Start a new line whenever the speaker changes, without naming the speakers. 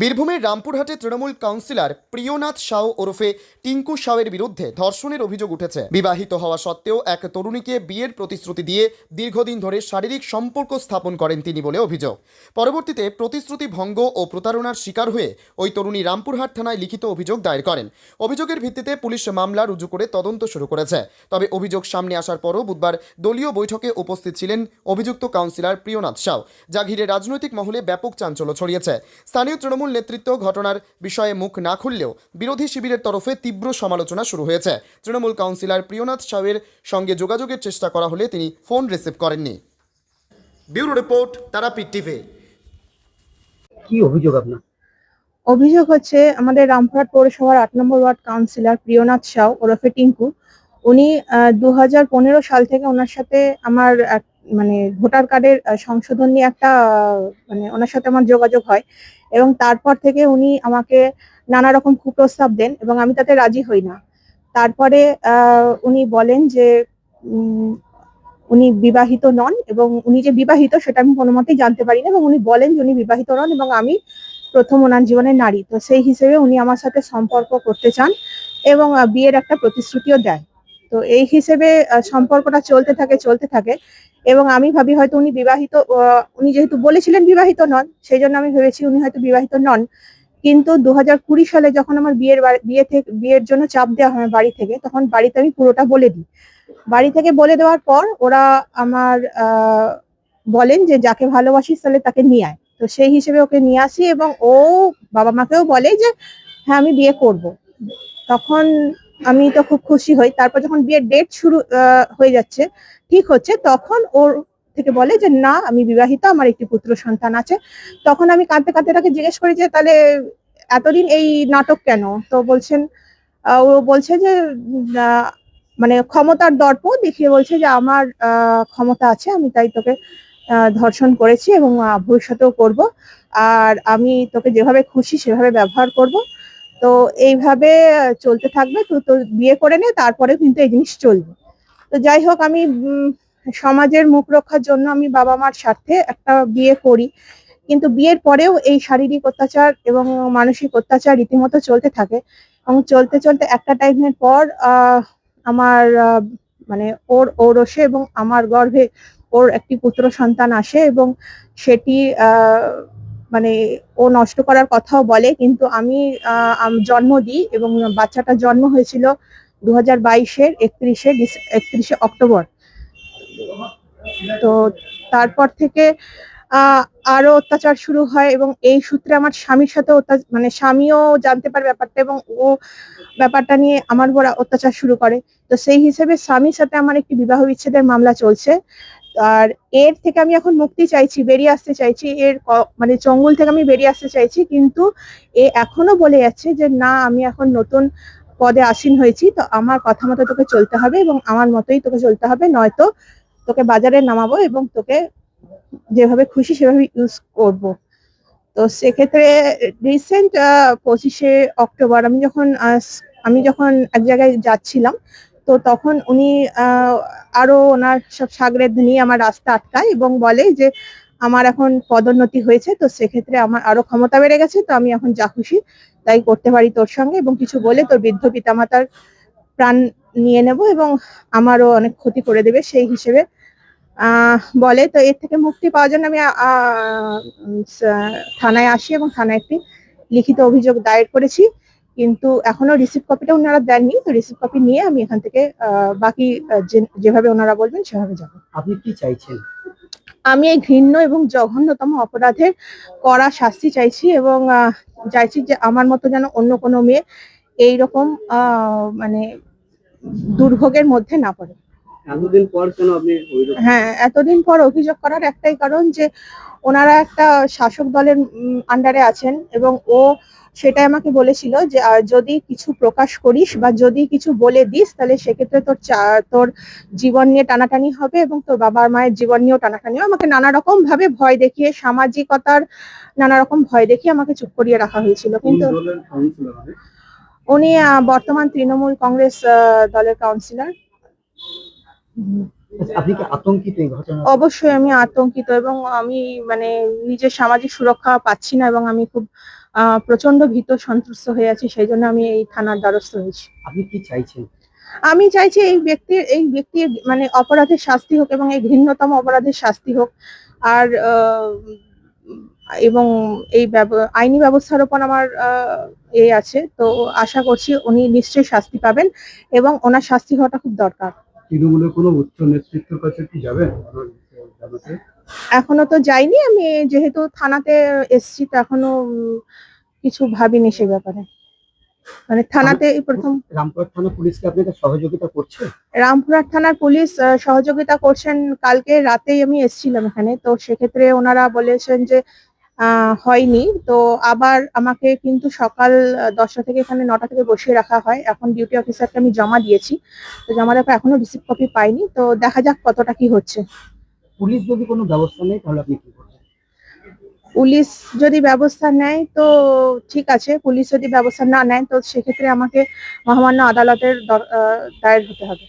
বীরভূমের রামপুরহাটে তৃণমূল কাউন্সিলর প্রিয়নাথ সাউ ওরফে টিঙ্কু সাউয়ের বিরুদ্ধে ধর্ষণের অভিযোগ উঠেছে। বিবাহিত হওয়া সত্ত্বেও এক তরুণীকে বিয়ের প্রতিশ্রুতি দিয়ে দীর্ঘদিন ধরে শারীরিক সম্পর্ক স্থাপন করেন তিনি বলে অভিযোগ। পরবর্তীতে প্রতিশ্রুতি ভঙ্গ ও প্রতারণার শিকার হয়ে ওই তরুণী রামপুরহাট থানায় লিখিত অভিযোগ দায়ের করেন। অভিযোগের ভিত্তিতে পুলিশ মামলা রুজু করে তদন্ত শুরু করেছে। তবে অভিযোগ সামনে আসার পরও বুধবার দলীয় বৈঠকে উপস্থিত ছিলেন অভিযুক্ত কাউন্সিলর প্রিয়নাথ সাউ। যা ঘিরে রাজনৈতিক মহলে ব্যাপক চাঞ্চল্য ছড়িয়েছে। স্থানীয় তৃণমূল নেতৃত্ব ঘটনার বিষয়ে মুখ না খুললেও বিরোধী শিবিরের তরফে তীব্র সমালোচনা শুরু হয়েছে। তৃণমূল কাউন্সিলর প্রিয়নাথ সাউয়ের সঙ্গে যোগাযোগের চেষ্টা করা হলে তিনি ফোন রিসিভ করেননি। Bureau report Tarapith TV.
কি অভিযোগ আপনার?
অভিযোগ হচ্ছে আমাদের রামপুরহাট পৌরসভার আট নম্বর ওয়ার্ড কাউন্সিলর প্রিয়নাথ সাউ ওরফে টিঙ্কু উনি দু হাজার পনেরো সাল থেকে ওনার সাথে আমার এক- মানে ভোটার কার্ডের সংশোধন নিয়ে একটা মানে ওনার সাথে আমার যোগাযোগ হয় এবং তারপর থেকে উনি আমাকে নানা রকম কুপ্রস্তাব দেন এবং আমি তাতে রাজি হই না। তারপরে উনি বলেন যে উনি বিবাহিত নন এবং উনি যে বিবাহিত সেটা আমি কোনো মতেই জানতে পারি না এবং উনি বলেন যে উনি বিবাহিত নন এবং আমি প্রথম ওনার জীবনের নারী। তো সেই হিসেবে উনি আমার সাথে সম্পর্ক করতে চান এবং বিয়ের একটা প্রতিশ্রুতিও দেয় তো এই হিসেবে সম্পর্কটা চলতে থাকে চলতে থাকে। এবং আমি ভাবি হয়তো উনি বিবাহিত উনি যেহেতু বলেছিলেন বিবাহিত নন, সেই জন্য আমি ভেবেছি উনি হয়তো বিবাহিত নন। কিন্তু দু হাজার কুড়ি সালে যখন আমার বিয়ের বিয়ে থেকে বিয়ের জন্য চাপ দেওয়া হয় বাড়ি থেকে, তখন বাড়িতে আমি পুরোটা বলে দিই। বাড়ি থেকে বলে দেওয়ার পর ওরা আমার বলেন যে যাকে ভালোবাসিস তাহলে তাকে নিয়ে আয়। তো সেই হিসেবে ওকে নিয়ে আসি এবং ও বাবা মাকেও বলে যে হ্যাঁ আমি বিয়ে করব। তখন আমি তো খুব খুশি হই। তারপর যখন বিয়ের ডেট শুরু হয়ে যাচ্ছে, ঠিক হচ্ছে, তখন ওর থেকে বলে যে, না, আমি বিবাহিত, আমার একটি পুত্র সন্তান আছে। তখন আমি কাঁদতে কাঁদতে তাকে জিজ্ঞেস করি যে, তাহলে এতদিন এই নাটক কেন? তো বলছেন ও বলছে যে মানে ক্ষমতার দর্প দেখিয়ে বলছে যে, আমার ক্ষমতা আছে, আমি তাই তোকে ধর্ষণ করেছি এবং ভবিষ্যতেও করব। আর আমি তোকে যেভাবে খুশি, সেভাবে ব্যবহার করব। তো এইভাবে চলতে থাকবে। তো বিয়ে করে নে তারপরে কিন্তু এই জিনিস চলবে। তো যাই হোক, আমি সমাজের মুখ রক্ষার জন্য আমি বাবা মার স্বার্থে একটা বিয়ে করি। কিন্তু বিয়ের পরেও এই শারীরিক অত্যাচার এবং মানসিক অত্যাচার রীতিমতো চলতে থাকে। এবং চলতে চলতে একটা টাইমের পর আমার মানে ওর ওরসে এবং আমার গর্ভে ওর একটি পুত্র সন্তান আসে এবং সেটি মানে ও নষ্ট করার কথাও বলে, কিন্তু আমি জন্ম দিই এবং বাচ্চাটার জন্ম হয়েছিল দু হাজার বাইশের একত্রিশে একত্রিশে অক্টোবর। তো তারপর থেকে আরও অত্যাচার শুরু হয় এবং এই সূত্রে আমার স্বামীর সাথে মানে স্বামীও জানতে পারে ব্যাপারটা এবং ও ব্যাপারটা নিয়ে আমার উপর অত্যাচার শুরু করে। তো সেই হিসেবে স্বামীর সাথে আমার একটি বিবাহ বিচ্ছেদের মামলা চলছে। আর এর থেকে আমি এখন মুক্তি চাইছি, বেরিয়ে আসতে চাইছি, এর মানে চঙ্গল থেকে আমি বেরিয়ে আসতে চাইছি, কিন্তু এ এখনও বলে যাচ্ছে যে না, আমি এখন নতুন পদে আসীন হয়েছি, তো আমার কথা মতো তোকে চলতে হবে এবং আমার মতোই তোকে চলতে হবে, নয়তো তোকে বাজারে নামাবো এবং তোকে যেভাবে খুশি সেভাবে ইউজ করব। তো সেক্ষেত্রে রিসেন্ট পঁচিশে অক্টোবর আমি যখন আমি যখন এক জায়গায় যাচ্ছিলাম তো তখন উনি আরও ওনার সব সাগরেদ নিয়ে আমার রাস্তা আটকায় এবং বলে যে আমার এখন পদোন্নতি হয়েছে, তো সেক্ষেত্রে আমার আরও ক্ষমতা বেড়ে গেছে, তো আমি এখন যা খুশি তাই করতে পারি তোর সঙ্গে এবং কিছু বলে তোর বৃদ্ধ পিতামাতার প্রাণ নিয়ে নেব এবং আমারও অনেক ক্ষতি করে দেবে সেই হিসেবে বলে। তো এর থেকে মুক্তি পাওয়ার জন্য আমি থানায় আসি এবং থানায় একটি লিখিত অভিযোগ দায়ের করেছি। কিন্তু এখনও রিসিভ কপিটা ওনারা দেননি তো রিসিভ কপি নিয়ে আমি এখান থেকে বাকি যেভাবে ওনারা বলবেন সেভাবে যাব।
আপনি কি চাইছেন?
আমি এই ঘৃণ্য এবং জঘন্যতম অপরাধের কড়া শাস্তি চাইছি এবং চাইছি যে আমার মতো যেন অন্য কোনো মেয়ে এইরকম আহ, মানে দুর্ভোগের মধ্যে না পড়ে।
এতদিন পর কেন আপনি
হ্যাঁ এতদিন পর অভিযোগ করার একটাই কারণ যে ওনারা একটা শাসক দলের আন্ডারে আছেন এবং ও সেটাই আমাকে বলেছিল যে যদি কিছু প্রকাশ করিস বা যদি কিছু বলে দিস তাহলে সেক্ষেত্রে তোর চা- তোর জীবন নিয়ে টানাটানি হবে এবং তোর বাবার মায়ের জীবন নিয়েও টানাটানি হবে আমাকে নানা রকম ভাবে ভয় দেখিয়ে সামাজিকতার নানা রকম ভয় দেখিয়ে আমাকে চুপ করিয়ে রাখা হয়েছিল। কিন্তু উনি বর্তমান তৃণমূল কংগ্রেস আহ, দলের কাউন্সিলর
আপনি কি আতঙ্কিত এই ঘটনা
অবশ্যই আমি আতঙ্কিত এবং আমি মানে নিজের সামাজিক সুরক্ষা পাচ্ছি না এবং আমি খুব প্রচণ্ড ভীত সন্ত্রস্ত হয়ে আছি সেই জন্য আমি এই থানার দ্বারস্থ হয়েছি।
আপনি কি চাইছেন?
আমি চাইছি এই ব্যক্তির এই ব্যক্তির মানে অপরাধের শাস্তি হোক এবং এই ঘৃণ্যতম অপরাধের শাস্তি হোক। আর এবং এই আইনি ব্যবস্থার ওপর আমার এ আছে তো আশা করছি উনি নিশ্চয়ই শাস্তি পাবেন এবং ওনার শাস্তি হওয়াটা খুব দরকার।
তৃণমূলের কোনো উচ্চ নেতৃত্বের কাছে কি যাবেন? জানাতে
এখনও তো যাইনি আমি যেহেতু থানাতে এসছি তো এখনও কিছু ভাবিনি সে ব্যাপারে। মানে থানাতে প্রথম
রামপুরহাট থানা পুলিশকে আপনাকে সহযোগিতা করছে?
রামপুরহাট থানার পুলিশ সহযোগিতা করছেন কালকে রাতেই আমি এসেছিলাম এখানে তো সেক্ষেত্রে ওনারা বলেছেন যে হয়নি। তো আবার আমাকে কিন্তু সকাল দশটা থেকে এখানে নটা থেকে বসিয়ে রাখা হয়। এখন ডিউটি অফিসারকে আমি জমা দিয়েছি। তো জমা দেওয়ার এখনও রিসিভ কপি পাইনি। তো দেখা যাক কতটা কি হচ্ছে।
পুলিশ যদি কোনো ব্যবস্থা নেয় তাহলে আপনি কি করবেন?
পুলিশ যদি ব্যবস্থা নেয় তো ঠিক আছে। পুলিশ যদি ব্যবস্থা না নেয় তো সেক্ষেত্রে আমাকে মহামান্য আদালতের দায়ের হতে হবে।